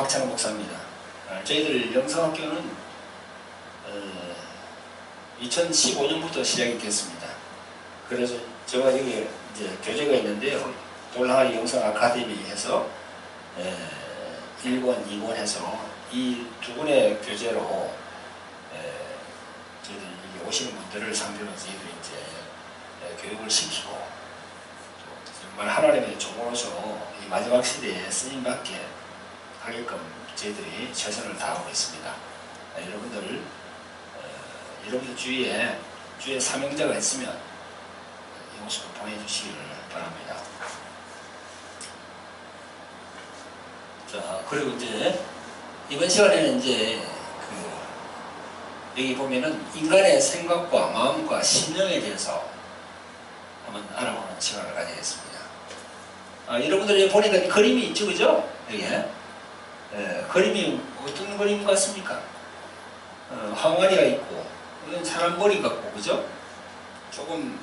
박찬호 목사입니다. 아, 저희들 영상학교는 어, 2015년부터 시작이 됐습니다. 그래서 제가 여기 이제 교재가 있는데요. 돌랑아리 영상 아카데미 에서 에, 1권, 2권 해서 이두 권의 교재로 에, 저희들 오시는 분들을 상대로 저희들이 이제 에, 교육을 시키고 또 정말 하나님의 종으로서 이 마지막 시대에 쓰임받게 하게끔 저희들이 최선을 다하고 있습니다. 아, 여러분들 어, 여러분들 주위에 주위에 사명자가 있으면 이 모습을 보내주시기를 바랍니다. 자 그리고 이제 이번 시간에는 이제 그 여기 보면은 인간의 생각과 마음과 신령에 대해서 한번 알아보는 시간을 가지겠습니다. 아, 여러분들이 보니까 그림이 있죠, 그죠? 여기 에 예, 그림이 어떤 그림 같습니까? 어, 항아리가 있고 사람 머리 같고 그죠? 조금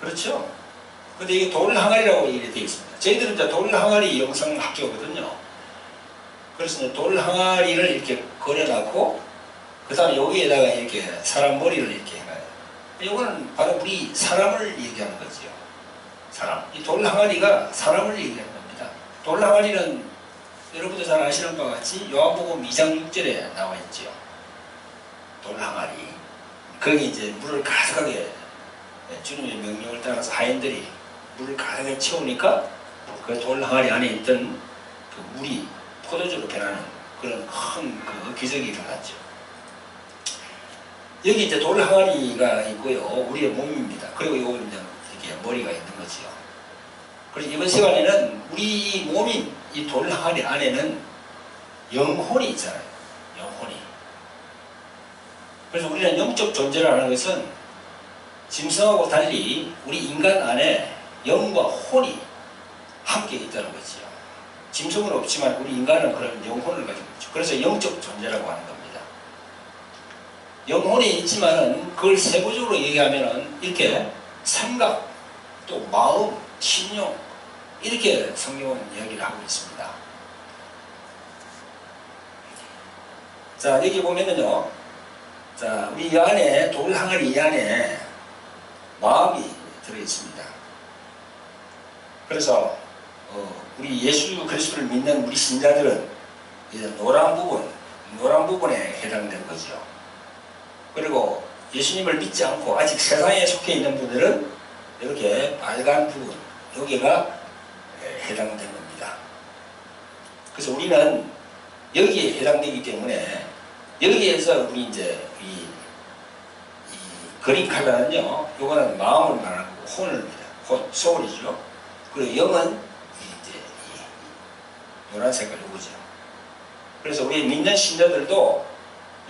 그렇죠? 근데 이게 돌 항아리라고 이렇게 되어 있습니다. 저희들은 이제 돌 항아리 영상 학교거든요. 그래서 이제 돌 항아리를 이렇게 그려놨고 그 다음에 여기에다가 이렇게 사람 머리를 이렇게 해놔요. 이거는 바로 우리 사람을 얘기하는 거지요. 사람. 이 돌 항아리가 사람을 얘기하는 겁니다. 돌 항아리는 여러분도 잘 아시는 바와 같이 요한복음 2장 6절에 나와 있지요. 돌 항아리. 거기 이제 물을 가득하게 주님의 명령을 따라서 하인들이 물을 가득하게 채우니까 그 돌 항아리 안에 있던 그 물이 포도주로 변하는 그런 큰 그 기적이 일어났죠. 여기 이제 돌 항아리가 있고요. 우리의 몸입니다. 그리고 이거 이제 이렇게 머리가 있는 거지요. 그래서 이번 시간에는 우리 이 몸인 이돌 항아리 안에는 영혼이 있잖아요. 영혼이. 그래서 우리는 영적 존재라는 것은 짐승하고 달리 우리 인간 안에 영과 혼이 함께 있다는 거지요. 짐승은 없지만 우리 인간은 그런 영혼을 가지고 있죠. 그래서 영적 존재라고 하는 겁니다. 영혼이 있지만은 그걸 세부적으로 얘기하면은 이렇게 생각, 또 마음, 신용 이렇게 성경은 이야기를 하고 있습니다. 자 여기 보면은요, 자 우리 이 안에 돌 항아리 이 안에 마음이 들어 있습니다. 그래서 어, 우리 예수 그리스도를 믿는 우리 신자들은 이제 노란 부분, 노란 부분에 해당되는 거죠. 그리고 예수님을 믿지 않고 아직 세상에 속해 있는 분들은 이렇게 빨간 부분, 여기가 해당되는 겁니다. 그래서 우리는 여기에 해당되기 때문에 여기에서 우리 이제 이, 이 그린 칼라는요, 요거는 마음을 말하는 거고 혼을입니다. 혼, 소울이죠. 그리고 영은 이제 이 노란 색깔 요거죠. 그래서 우리 믿는 신자들도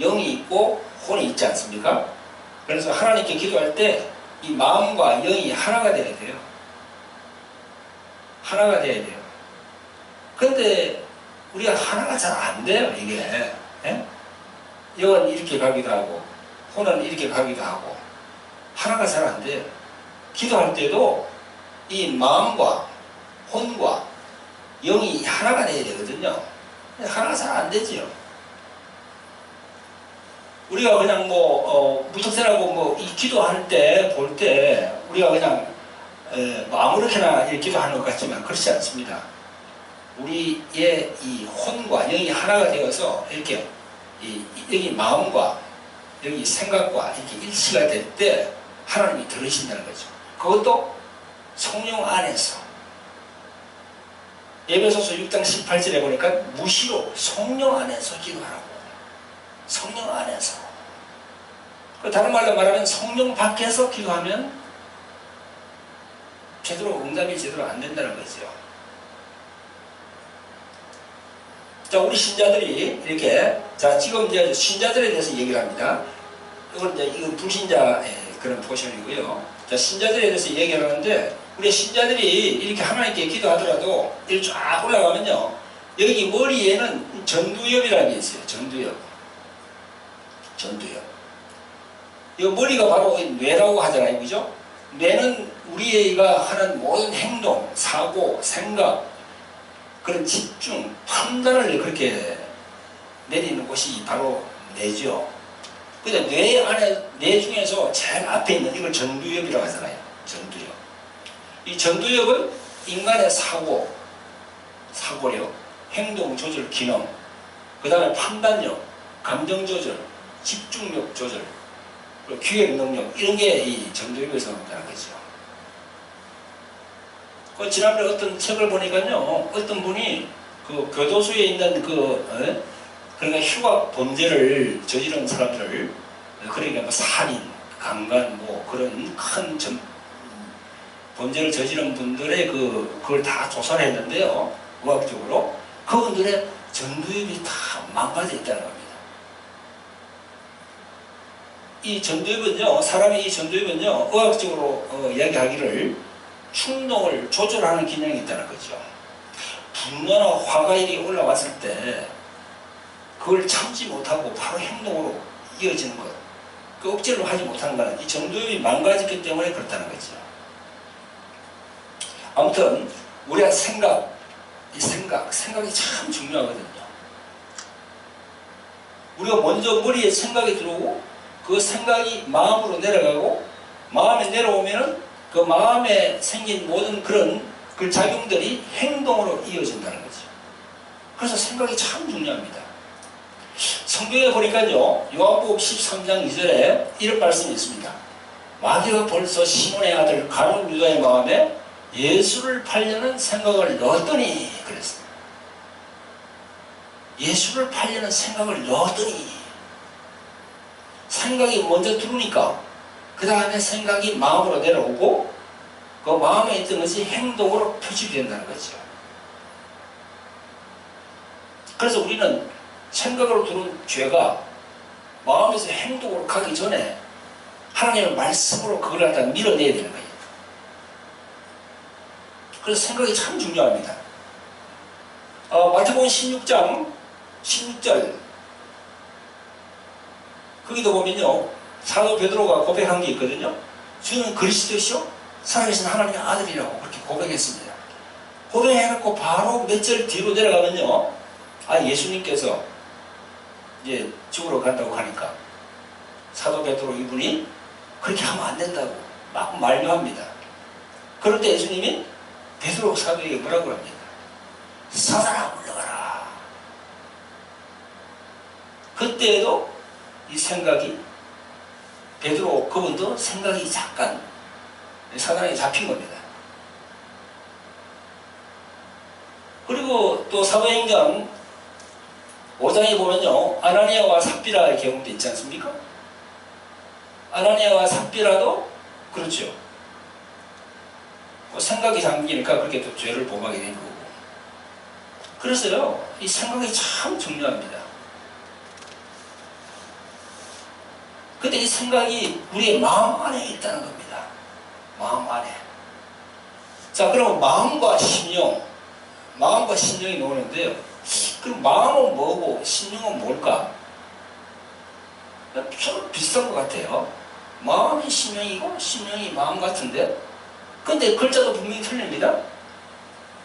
영이 있고 혼이 있지 않습니까? 그래서 하나님께 기도할 때 이 마음과 영이 하나가 되어야 돼요. 하나가 되어야 돼요. 근데 우리가 하나가 잘 안 돼요, 이게. 예? 영은 이렇게 가기도 하고, 혼은 이렇게 가기도 하고, 하나가 잘 안 돼요. 기도할 때도 이 마음과 혼과 영이 하나가 돼야 되거든요. 하나가 잘 안 되지요. 우리가 그냥 뭐, 어, 무턱대라고 뭐, 이 기도할 때, 볼 때, 우리가 그냥, 에, 뭐 아무렇게나 이렇게 기도하는 것 같지만 그렇지 않습니다. 우리의 이 혼과 영이 하나가 되어서 이렇게, 이, 이- 여기 마음과 여기 생각과 이렇게 일치가 될 때 하나님이 들으신다는 거죠. 그것도 성령 안에서. 예배소서 6장 18절에 보니까 무시로 성령 안에서 기도하라고. 성령 안에서. 그 다른 말로 말하면 성령 밖에서 기도하면 제대로 응답이 제대로 안 된다는 거죠. 자, 우리 신자들이 이렇게 자 지금 이제 신자들에 대해서 얘기를 합니다. 이건 이제 이건 불신자의 그런 포션이고요. 자 신자들에 대해서 얘기를 하는데 우리 신자들이 이렇게 하나님께 기도하더라도 이렇게 쫙 올라가면요 여기 머리에는 전두엽이라는 게 있어요. 전두엽. 전두엽. 이 머리가 바로 뇌라고 하잖아요. 그죠? 뇌는 우리가 하는 모든 행동, 사고, 생각, 그런 집중, 판단을 그렇게 내리는 곳이 바로 뇌죠. 근데 뇌 안에, 뇌 중에서 제일 앞에 있는 이걸 전두엽이라고 하잖아요. 전두엽. 이 전두엽은 인간의 사고, 사고력, 행동 조절 기능, 그 다음에 판단력, 감정 조절, 집중력 조절, 기획 능력, 이런 게이 전두엽에서 나타나는 거죠. 그 지난번에 어떤 책을 보니까요, 어떤 분이 그 교도소에 있는 그, 어? 그러니까 휴학 범죄를 저지른 사람들을, 그러니까 뭐 살인, 강간, 뭐 그런 큰 점, 범죄를 저지른 분들의 그, 그걸 다 조사를 했는데요, 의학적으로. 그분들의 전두엽이 다 망가져 있다는 겁니다. 이 전두엽은요, 사람의 이 전두엽은요, 의학적으로 어, 이야기하기를 충동을 조절하는 기능이 있다는 거죠. 분노나 화가 일이 올라왔을 때 그걸 참지 못하고 바로 행동으로 이어지는 것. 그 억제로 하지 것은 이 전두엽이 망가졌기 때문에 그렇다는 거죠. 아무튼 우리가 생각, 이 생각, 생각이 참 중요하거든요. 우리가 먼저 머리에 생각이 들어오고 그 생각이 마음으로 내려가고 마음에 내려오면은 그 마음에 생긴 모든 그런 그 작용들이 행동으로 이어진다는 거죠. 그래서 생각이 참 중요합니다. 성경에 보니까요, 요한복음 13장 2절에 이런 말씀이 있습니다. 마귀가 벌써 시몬의 아들 가룟 유다의 마음에 예수를 팔려는 생각을 넣었더니 그랬어요. 예수를 팔려는 생각을 넣었더니 생각이 먼저 들어오니까 그 다음에 생각이 마음으로 내려오고 그 마음에 있던 것이 행동으로 표시된다는 거죠. 그래서 우리는 생각으로 들어온 죄가 마음에서 행동으로 가기 전에 하나님의 말씀으로 그걸 갖다 밀어내야 되는 거예요. 그래서 생각이 참 중요합니다. 어, 마태복음 16장 16절 거기도 보면요. 사도 베드로가 고백한 게 있거든요. 주는 그리스도시요? 살아계신 하나님의 아들이라고 그렇게 고백했습니다. 고백해갖고 바로 몇 절 뒤로 내려가면요. 아 예수님께서 이제 죽으러 간다고 하니까 사도 베드로 이분이 그렇게 하면 안 된다고 막 만류합니다. 그럴 때 예수님이 베드로 사도에게 뭐라고 합니까? 사단아 물러가라. 그때에도 이 생각이 베드로 그분도 생각이 잠깐 사단에 잡힌 겁니다. 그리고 또 사도행전 5장에 보면요 아나니아와 삽비라의 경우도 있지 않습니까? 아나니아와 삽비라도 그렇죠. 뭐 생각이 잠기니까 그렇게 또 죄를 범하게 된 거고. 그래서요 이 생각이 참 중요합니다. 근데 이 생각이 우리의 마음 안에 있다는 겁니다. 마음 안에. 자, 그러면 마음과 심령, 마음과 심령이 나오는데요. 그럼 마음은 뭐고 심령은 뭘까? 서로 비슷한 것 같아요. 마음이 심령이고 심령이 마음 같은데 근데 글자도 분명히 틀립니다.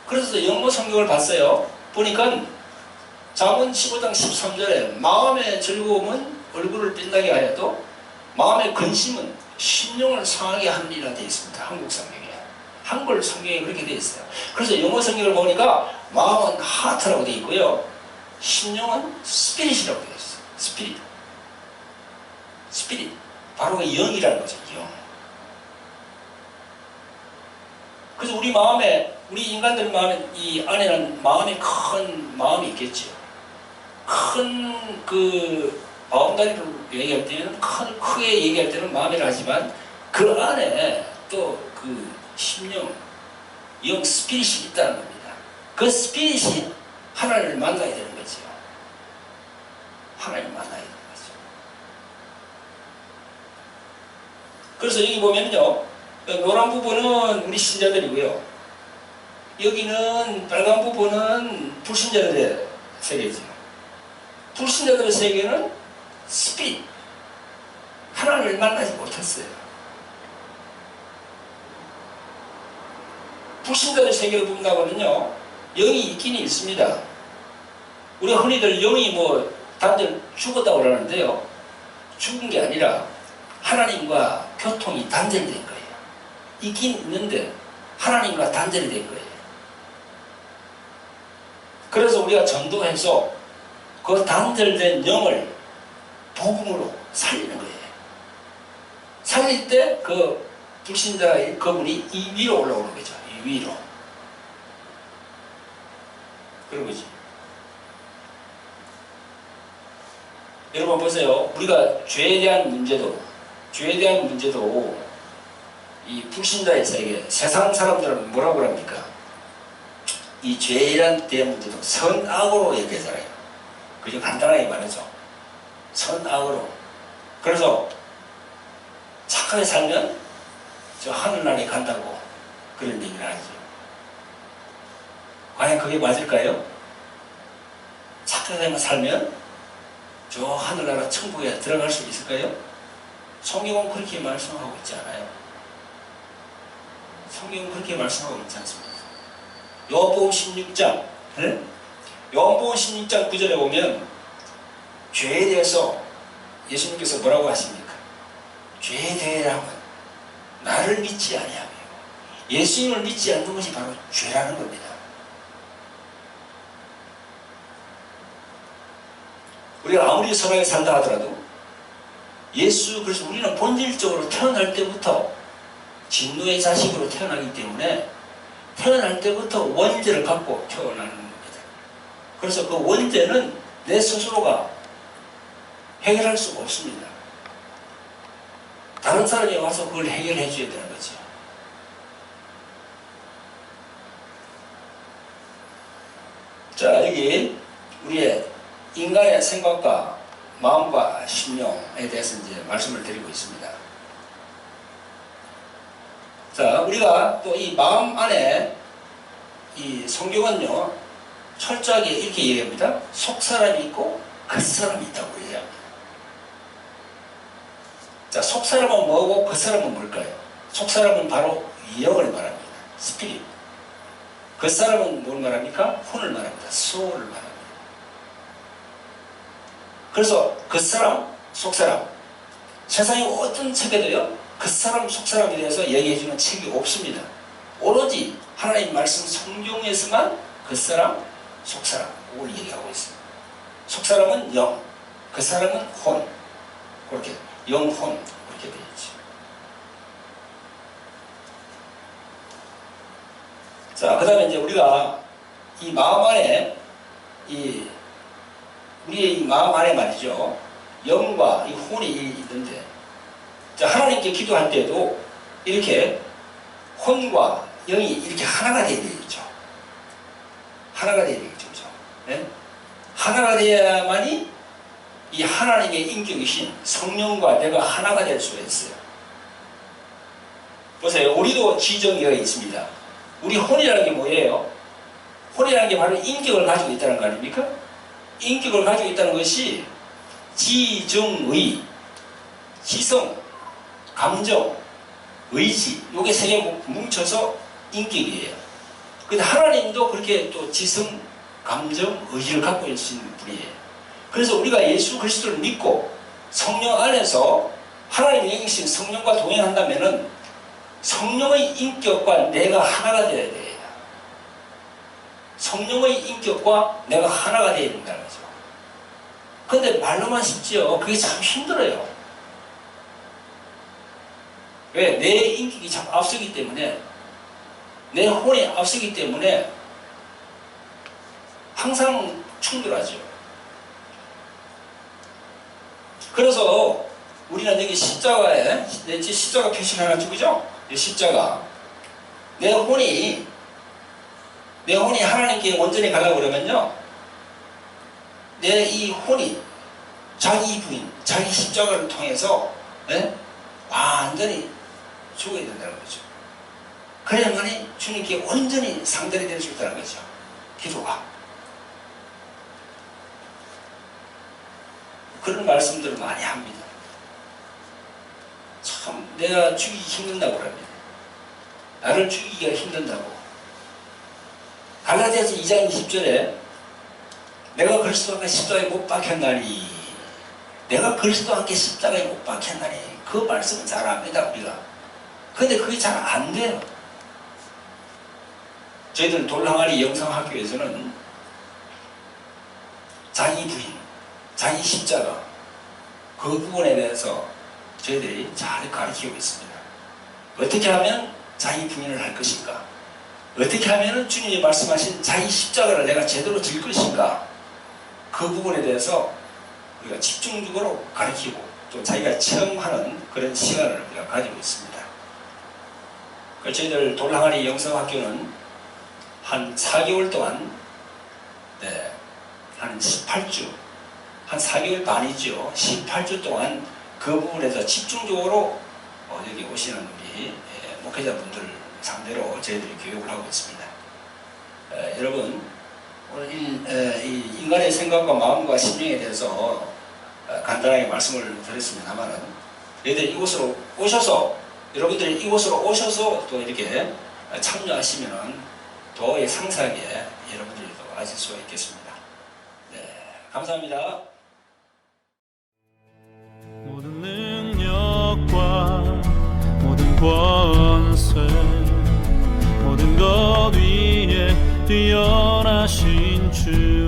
그래서 영어 성경을 봤어요. 보니까 잠언 15장 13절에 마음의 즐거움은 얼굴을 빛나게 하여도 마음의 근심은 심령을 상하게 하느니라 되어 있습니다. 한국 성경에. 한글 성경에 그렇게 되어 있어요. 그래서 영어 성경을 보니까 마음은 하트라고 되어 있고요. 심령은 스피릿이라고 되어 있어요. 스피릿. 스피릿. 바로 그 영이라는 거죠. 영. 그래서 우리 마음에 우리 인간들 마음에 이 안에는 마음이 큰 마음이 있겠죠. 큰그 마음다리를 얘기할 때는 큰, 크게 얘기할 때는 마음이라 하지만 그 안에 또 그 심령, 영 스피릿이 있다는 겁니다. 그 스피릿이 하나님을 만나야 되는 거죠. 하나님을 만나야 되는 거죠. 그래서 여기 보면요. 노란 부분은 우리 신자들이고요. 여기는 빨간 부분은 불신자들의 세계죠. 불신자들의 세계는 스피릿 하나님을 만나지 못했어요. 불신자의 세계를 본다고는요 영이 있긴 있습니다. 우리 흔히들 영이 뭐 단절 죽었다고 그러는데요. 죽은 게 아니라 하나님과 교통이 단절된 거예요. 있긴 있는데 하나님과 단절이 된 거예요. 그래서 우리가 전도해서 그 단절된 영을 복음으로 살리는 거예요. 살릴 때 그 불신자의 그분이 이 위로 올라오는 거죠. 이 위로. 그런 거지. 여러분 보세요. 우리가 죄에 대한 문제도, 죄에 대한 문제도 이 불신자의 세계, 세상 사람들은 뭐라고 합니까? 이 죄에 대한 문제도 선악으로 얘기하잖아요. 그죠? 간단하게 말해서. 선악으로. 그래서 착하게 살면 저 하늘나라에 간다고 그런 얘기를 하죠. 과연 그게 맞을까요? 착하게 살면 저 하늘나라 천국에 들어갈 수 있을까요? 성경은 그렇게 말씀하고 있지 않아요. 성경은 그렇게 말씀하고 있지 않습니다. 요한복음 16장 네? 요한복음 16장 9절에 보면 죄에 대해서 예수님께서 뭐라고 하십니까? 죄에 대해라면 나를 믿지 아니하며 예수님을 믿지 않는 것이 바로 죄라는 겁니다. 우리가 아무리 선하게 산다 하더라도 예수 그래서 우리는 본질적으로 태어날 때부터 진노의 자식으로 태어나기 때문에 태어날 때부터 원죄를 갖고 태어나는 겁니다. 그래서 그 원죄는 내 스스로가 해결할 수가 없습니다. 다른 사람이 와서 그걸 해결해 줘야 되는 거죠. 자, 여기 우리의 인간의 생각과 마음과 신령에 대해서 이제 말씀을 드리고 있습니다. 자, 우리가 또 이 마음 안에 이 성경은요, 철저하게 이렇게 얘기합니다. 속 사람이 있고 겉 사람이 있다고. 자, 속 사람은 뭐고 겉 사람은 뭘까요? 속 사람은 바로 영을 말합니다. 스피릿. 겉 사람은 뭘 말합니까? 혼을 말합니다. 소울을 말합니다. 그래서 그 사람, 속 사람. 세상에 어떤 책에도요, 그 사람, 속 사람에 대해서 얘기해주는 책이 없습니다. 오로지 하나님 말씀 성경에서만 그 사람, 속 사람, 을 얘기하고 있습니다. 속 사람은 영, 그 사람은 혼. 그렇게, 영혼, 그렇게 되어 있죠. 자, 그 다음에 이제 우리가 이 마음 안에 이 우리의 이 마음 안에 말이죠. 영과 이 혼이 있는데, 자, 하나님께 기도할 때도 이렇게 혼과 영이 이렇게 하나가 되어야 되겠죠. 하나가 되어야 되겠죠. 그죠? 네? 하나가 되어야만이 이 하나님의 인격이신 성령과 내가 하나가 될 수가 있어요. 보세요. 우리도 지정이가 있습니다. 우리 혼이라는 게 뭐예요? 혼이라는 게 바로 인격을 가지고 있다는 거 아닙니까? 인격을 가지고 있다는 것이 지정의, 지성, 감정, 의지, 요게 세 개 뭉쳐서 인격이에요. 근데 하나님도 그렇게 또 지성, 감정, 의지를 갖고 계신 분이에요. 그래서 우리가 예수 그리스도를 믿고 성령 안에서 하나님의 영이신 성령과 동행한다면은 성령의 인격과 내가 하나가 되어야 돼요. 성령의 인격과 내가 하나가 되어야 된다는 거죠. 근데 말로만 쉽지요. 그게 참 힘들어요. 왜? 내 인격이 자꾸 앞서기 때문에, 내 혼이 앞서기 때문에 항상 충돌하죠. 그래서 우리는 여기 십자가에, 내 십자가 표시를 하나 주고죠? 십자가. 내 혼이 내 혼이 하나님께 온전히 가려고 그러면요. 내 이 혼이 자기 부인, 자기 십자가를 통해서 네? 완전히 죽어야 된다는 거죠. 그래야만이 주님께 온전히 상대이 될 수 있다는 거죠. 기도가. 그런 말씀들을 많이 합니다. 참 내가 죽이기 힘든다고 합니다. 나를 죽이기가 힘든다고. 갈라디아서 2장 20절에 내가 그리스도와 함께 십자가에 못 박혔나니 내가 그리스도와 함께 십자가에 못 박혔나니 그 말씀은 잘 압니다 우리가 근데 그게 잘 안 돼요 저희들 돌항아리 영상학교에서는 자기 부인, 자기 십자가 그 부분에 대해서 저희들이 잘 가르치고 있습니다. 어떻게 하면 자기 부인을 할 것인가? 어떻게 하면 주님이 말씀하신 자기 십자가를 내가 제대로 질 것인가? 그 부분에 대해서 우리가 집중적으로 가르치고 또 자기가 체험하는 그런 시간을 우리가 가지고 있습니다. 그 저희들 돌항아리 영성학교는 한 4개월 동안 네, 한 18주, 한 4개월 반이죠. 18주 동안 그 부분에서 집중적으로 어, 여기 오시는 우리 예, 목회자분들 상대로 저희들이 교육을 하고 있습니다. 에, 여러분, 오늘 이, 에, 이 인간의 생각과 마음과 심령에 대해서 어, 간단하게 말씀을 드렸습니다만은 저희들이 이곳으로 오셔서 여러분들이 이곳으로 오셔서 또 이렇게 참여하시면은 더 상세하게 여러분들이 또 아실 수가 있겠습니다. 네, 감사합니다. 권세 모든 것 위에 뛰어나신 주